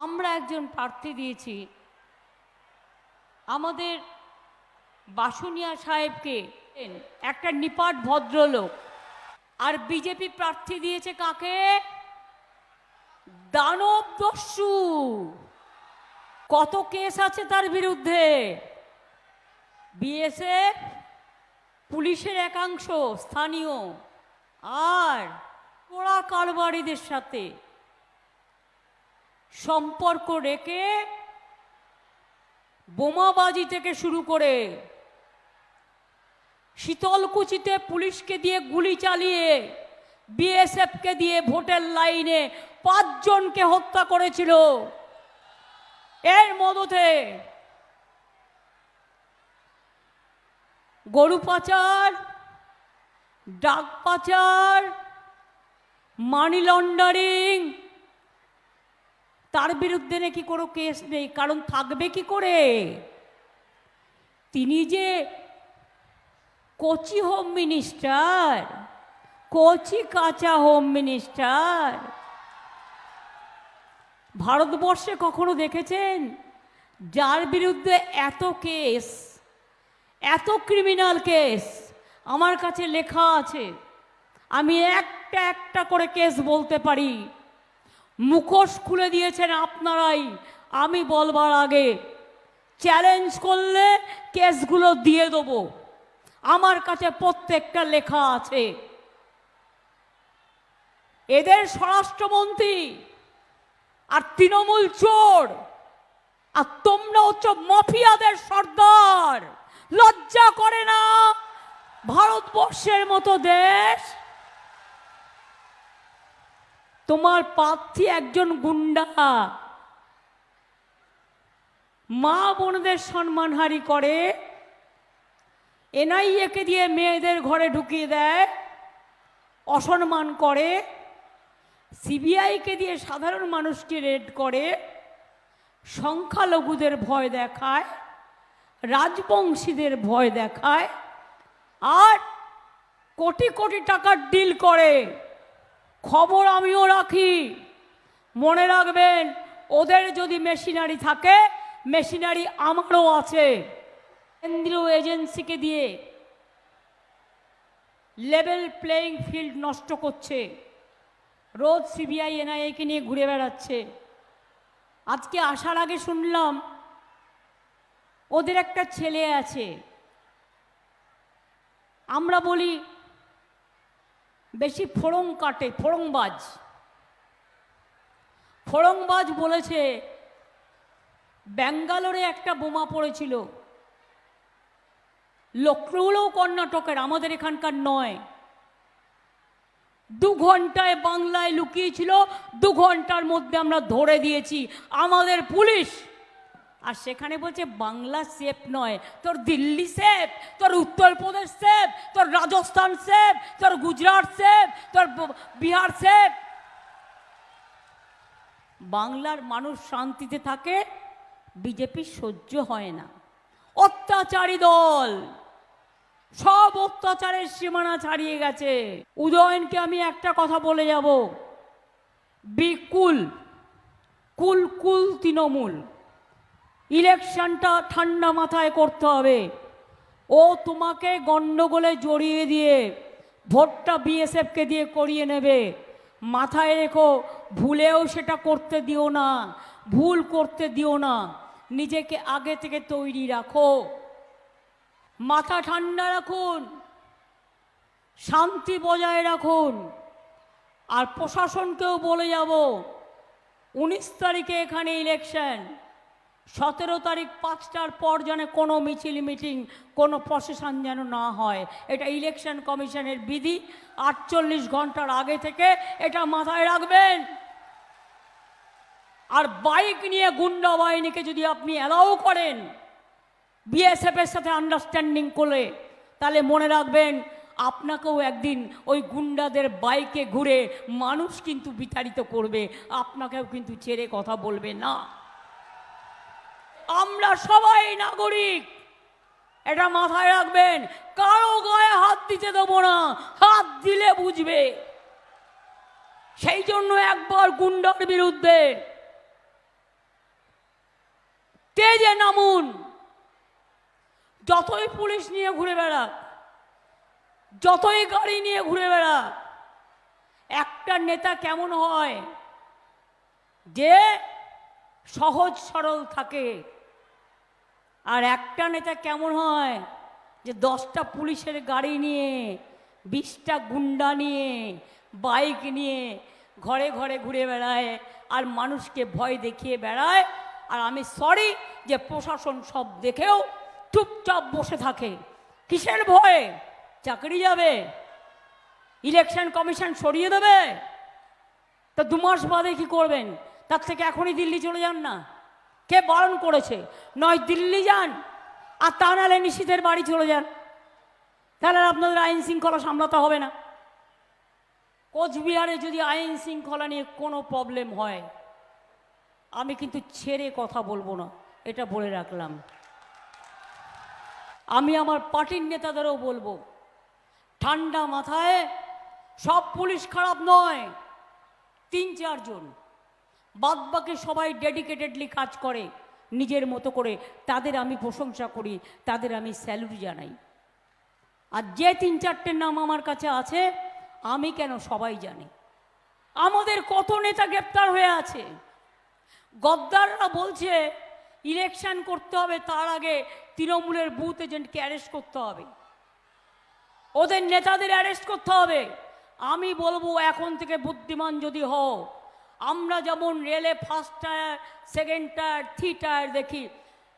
আমরা একজন প্রার্থী দিয়েছি। আমাদের বাসুনিয়া সাহেবকে একটা নিপাট ভদ্রলোক। আর বিজেপি প্রার্থী দিয়েছে কাকে? দানব দস্যু। কত কেস আছে তার বিরুদ্ধে? বিএসএফ, পুলিশের একাংশ, স্থানীয়। আর পোড়া কারবারিদের সাথে। সম্পর্ক রেখে বোমাবাজি থেকে শুরু করে শীতলকুচিতে পুলিশকে দিয়ে গুলি চালিয়ে, বিএসএফকে দিয়ে ভোটের লাইনে পাঁচজনকে হত্যা করেছিল। এর মদতে গরু পাচার, ডাক পাচার, মানি লন্ডারিং তার বিরুদ্ধে নাকি কোনো কেস নেই, কারণ থাকবে কি করে? তিনি যে কোচি হোম মিনিস্টার, কোচি কাঁচা হোম মিনিস্টার। ভারতবর্ষে কখনো দেখেছেন? যার বিরুদ্ধে এত কেস, এত ক্রিমিনাল কেস, আমার কাছে লেখা আছে। আমি একটা একটা করে কেস বলতে পারি। মুখোশ খুলে দিয়েছেন আপনারাই। আমি বলবার আগে চ্যালেঞ্জ করলে কেসগুলো দিয়ে দেবো। আমার কাছে প্রত্যেকটা লেখা আছে। এদের স্বরাষ্ট্রমন্ত্রী আর তৃণমূল চোর, আর তোমরা হচ্ছ মাফিয়াদের সর্দার। লজ্জা করে না, ভারতবর্ষের মতো দেশ তোমার প্রার্থী একজন গুন্ডা। মা বোনদের সম্মানহারি করে। এনআইএকে দিয়ে মেয়েদের ঘরে ঢুকিয়ে দেয়, অসম্মান করে। সিবিআইকে দিয়ে সাধারণ মানুষকে রেড করে। সংখ্যালঘুদের ভয় দেখায়, রাজবংশীদের ভয় দেখায়। আর কোটি কোটি টাকার ডিল করে। খবর আমিও রাখি। মনে রাখবেন, ওদের যদি মেশিনারি থাকে, মেশিনারি আমারও আছে। কেন্দ্রীয় এজেন্সিকে দিয়ে লেভেল প্লেয়িং ফিল্ড নষ্ট করছে। রোজ সিবিআই, এনআইএকে নিয়ে ঘুরে বেড়াচ্ছে। আজকে আসার আগে শুনলাম, ওদের একটা ছেলে আছে। আমরা বলি বেশি ফোড়ং কাটে, ফোড়ংবাজ। ফোড়ংবাজ বলেছে, ব্যাঙ্গালোরে একটা বোমা পড়েছিল। লক্ষ্ণৌলেও কর্ণাটকের, আমাদের এখানকার নয়। দু ঘন্টায় বাংলায় লুকিয়েছিল, দু ঘণ্টার মধ্যে আমরা ধরে দিয়েছি। আমাদের পুলিশ আর সেখানে বলছে, বাংলা সেফ নয়। তোর দিল্লি সেফ, তোর উত্তরপ্রদেশ সেফ, তোর রাজস্থান সেফ, তোর গুজরাট সেফ, তোর বিহার সেফ। বাংলার মানুষ শান্তিতে থাকে, বিজেপি সহ্য হয় না। অত্যাচারী দল। সব অত্যাচারের সীমানা ছাড়িয়ে গেছে। উদয়নকে আমি একটা কথা বলে যাব। বিকুল কুল কুল তৃণমূল। ইলেকশনটা ঠান্ডা মাথায় করতে হবে। ও তোমাকে গণ্ডগোলে জড়িয়ে দিয়ে ভোটটা বিএসএফকে দিয়ে করিয়ে নেবে। মাথায় রেখো, ভুলেও সেটা করতে দিও না, ভুল করতে দিও না, নিজেকে আগে থেকে তৈরি রাখো। মাথা ঠান্ডা রাখুন, শান্তি বজায় রাখুন। আর প্রশাসনকেও বলে যাব, উনিশ তারিখে এখানে ইলেকশন। সতেরো তারিখ পাঁচটার পর যেন কোনো মিছিল, মিটিং, কোনো প্রশাসন যেন না হয়। এটা ইলেকশন কমিশনের বিধি। আটচল্লিশ ঘণ্টার আগে থেকে এটা মাথায় রাখবেন। আর বাইক নিয়ে গুন্ডা বাহিনীকে যদি আপনি অ্যালাউ করেন বিএসএফের সাথে আন্ডারস্ট্যান্ডিং করে তাহলে মনে রাখবেন আপনাকেও একদিন ওই গুন্ডাদের বাইকে ঘুরে মানুষ কিন্তু বিতাড়িত করবে। আপনাকেও কিন্তু ছেড়ে কথা বলবে না। আমরা সবাই নাগরিক। এটা মাথায় রাখবেন, কারও গায়ে হাত দিতে দেবো না, হাত দিলে বুঝবে। সেই জন্য একবার গুন্ডার বিরুদ্ধে তেজে নামুন। যতই পুলিশ নিয়ে ঘুরে বেড়া যতই গাড়ি নিয়ে ঘুরে বেড়া একটা নেতা কেমন হয় যে সহজ সরল থাকে। আর একটা নেতা কেমন হয় যে দশটা পুলিশের গাড়ি নিয়ে, বিশটা গুন্ডা নিয়ে, বাইক নিয়ে ঘরে ঘরে ঘুরে বেড়ায় আর মানুষকে ভয় দেখিয়ে বেড়ায়। আর আমি সরি যে প্রশাসন সব দেখেও চুপচাপ বসে থাকে। কিসের ভয়ে? চাকরি যাবে? ইলেকশন কমিশন সরিয়ে দেবে? তা দু মাস বাদে কি করবেন? তার থেকে এখনই দিল্লি চলে যান না? কে বারণ করেছে? নয়, দিল্লি যান, আর তা নাহলে নিশীথের বাড়ি চলে যান। তাহলে আপনাদের আইন শৃঙ্খলা সামলাতে হবে না। কোচবিহারে যদি আইন শৃঙ্খলা নিয়ে কোনো প্রবলেম হয়, আমি কিন্তু ছেড়ে কথা বলব না, এটা বলে রাখলাম। আমি আমার পার্টির নেতাদেরও বলব, ঠান্ডা মাথায়, সব পুলিশ খারাপ নয়, তিন চারজন। বাদবাকি সবাই ডেডিকেটেডলি কাজ করে, নিজের মতো করে। তাদের আমি প্রশংসা করি, তাদের আমি স্যালুট জানাই। আর যে তিন চারটের নাম আমার কাছে আছে, আমি কেন সবাই জানি? আমাদের কত নেতা গ্রেপ্তার হয়ে আছে? গদ্দাররা বলছে, ইলেকশন করতে হবে, তার আগে তৃণমূলের বুথ এজেন্টকে অ্যারেস্ট করতে হবে। ওদের নেতাদের অ্যারেস্ট করতে হবে। আমি বলব, এখন থেকে বুদ্ধিমান যদি হও আমরা যেমন রেলে first tier second tier three tier দেখি,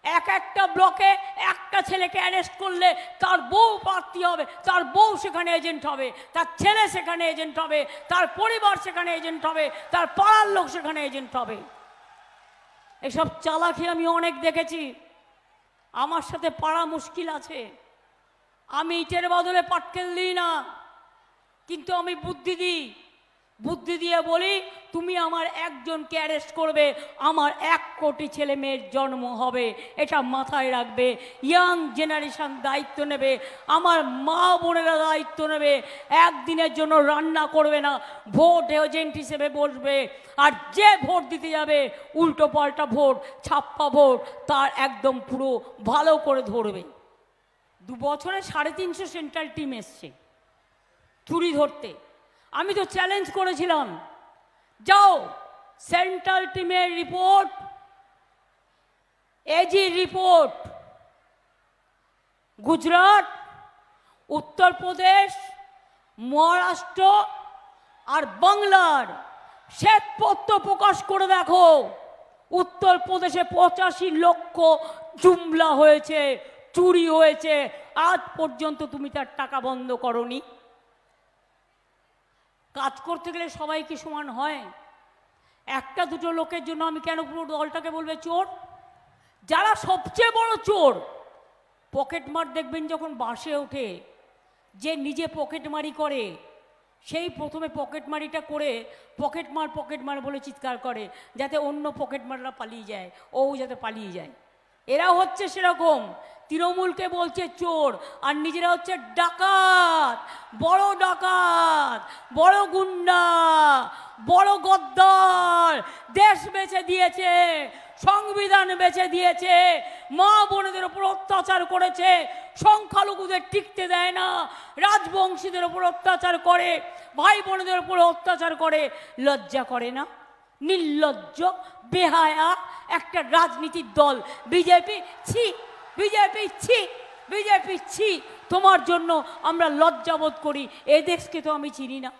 এক একটা ব্লকে একটা ছেলেকে অ্যারেস্ট করলে তার বউ প্রার্থী হবে, তার বউ সেখানে এজেন্ট হবে, তার ছেলে সেখানে এজেন্ট হবে, তার পরিবার সেখানে এজেন্ট হবে, তার পাড়ার লোক সেখানে এজেন্ট হবে। এসব চালাকি আমি অনেক দেখেছি। আমার সাথে পাড়া মুশকিল আছে। আমি ইটের বদলে পাটকেল দিই না, কিন্তু আমি বুদ্ধি দিই। বুদ্ধি দিয়ে বলি, তুমি আমার একজনকে অ্যারেস্ট করবে, আমার এক কোটি ছেলে মেয়ের জন্ম হবে, এটা মাথায় রাখবে ইয়াং জেনারেশান দায়িত্ব নেবে, আমার মা বোনেরা দায়িত্ব নেবে, একদিনের জন্য রান্না করবে না, ভোট এজেন্ট হিসেবে বসবে, আর যে ভোট দিতে যাবে, উল্টো পাল্টা ভোট, ছাপ্পা ভোট, তার একদম পুরো ভালো করে ধরবে। দু বছরে সাড়ে তিনশো সেন্ট্রাল টিম এসছে, চুরি ধরতে। আমি তো চ্যালেঞ্জ করেছিলাম। যাও সেন্ট্রাল টিমের report AG report Gujarat, Uttar Pradesh, Maharashtra আর বাংলার শ্বেতপত্র প্রকাশ করে দেখো। উত্তরপ্রদেশে পঁচাশি লক্ষ জুমলা হয়েছে, চুরি হয়েছে। আজ পর্যন্ত তুমি তার টাকা বন্ধ করনি। কাজ করতে গেলে সবাই কি সমান হয়? একটা দুটো লোকের জন্য আমি কেন পুরো দলটাকে বলবে চোর? যারা সবচেয়ে বড় চোর পকেটমার দেখবেন যখন বাসে ওঠে, যে নিজে পকেটমারি করে, সেই প্রথমে পকেটমারিটা করে পকেটমার পকেটমার বলে চিৎকার করে, যাতে অন্য পকেটমাররা পালিয়ে যায়, ও যাতে পালিয়ে যায়। এরা হচ্ছে সেরকম তৃণমূলকে বলছে চোর, আর নিজেরা হচ্ছে ডাকাত। বড় ডাকাত, বড় গুন্ডা, বড় গদ্দার। দেশ বেছে দিয়েছে, সংবিধান বেছে দিয়েছে, মা বোনেদের উপর অত্যাচার করেছে, সংখ্যালঘুদের টিকতে দেয় না, রাজবংশীদের উপর অত্যাচার করে ভাই বোনেদের উপর অত্যাচার করে, লজ্জা করে না? নির্লজ্জ, বেহায়া একটা রাজনীতির দল। বিজেপি, ছি বিজেপি ছি বিজেপি ছি তোমার জন্য আমরা লজ্জাবোধ করি। এ দেশকে তো আমি চিনি না।